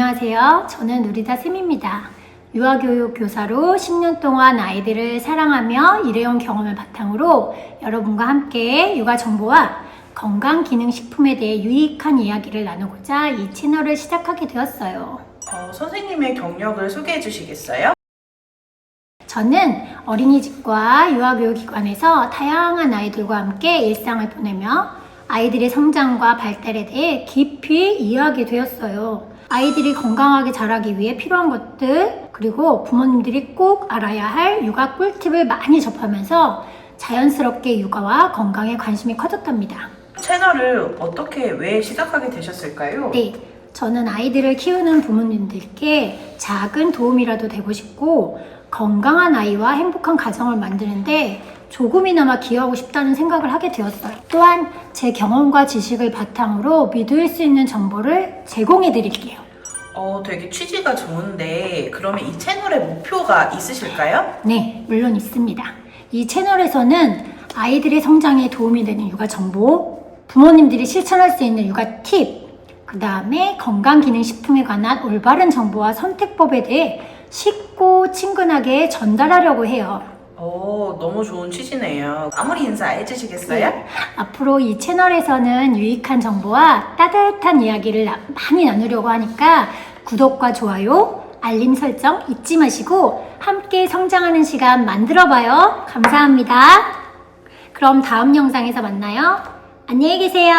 안녕하세요. 저는 누리다 쌤입니다. 유아교육 교사로 10년 동안 아이들을 사랑하며 일해온 경험을 바탕으로 여러분과 함께 육아 정보와 건강기능식품에 대해 유익한 이야기를 나누고자 이 채널을 시작하게 되었어요. 어, 선생님의 경력을 소개해 주시겠어요? 저는 어린이집과 유아교육기관에서 다양한 아이들과 함께 일상을 보내며 아이들의 성장과 발달에 대해 깊이 이해하게 되었어요. 아이들이 건강하게 자라기 위해 필요한 것들, 그리고 부모님들이 꼭 알아야 할 육아 꿀팁을 많이 접하면서 자연스럽게 육아와 건강에 관심이 커졌답니다. 채널을 어떻게 왜 시작하게 되셨을까요? 네, 저는 아이들을 키우는 부모님들께 작은 도움이라도 되고 싶고 건강한 아이와 행복한 가정을 만드는데 조금이나마 기여하고 싶다는 생각을 하게 되었어요. 또한 제 경험과 지식을 바탕으로 믿을 수 있는 정보를 제공해 드릴게요. 어, 되게 취지가 좋은데 그러면 이 채널의 목표가 있으실까요? 네, 물론 있습니다. 이 채널에서는 아이들의 성장에 도움이 되는 육아 정보, 부모님들이 실천할 수 있는 육아 팁, 그 다음에 건강기능식품에 관한 올바른 정보와 선택법에 대해 쉽고 친근하게 전달하려고 해요. 어, 너무 좋은 취지네요. 마무리 인사 해주시겠어요? 네. 앞으로 이 채널에서는 유익한 정보와 따뜻한 이야기를 나- 많이 나누려고 하니까 구독과 좋아요, 알림 설정 잊지 마시고 함께 성장하는 시간 만들어 봐요. 감사합니다. 그럼 다음 영상에서 만나요. 안녕히 계세요.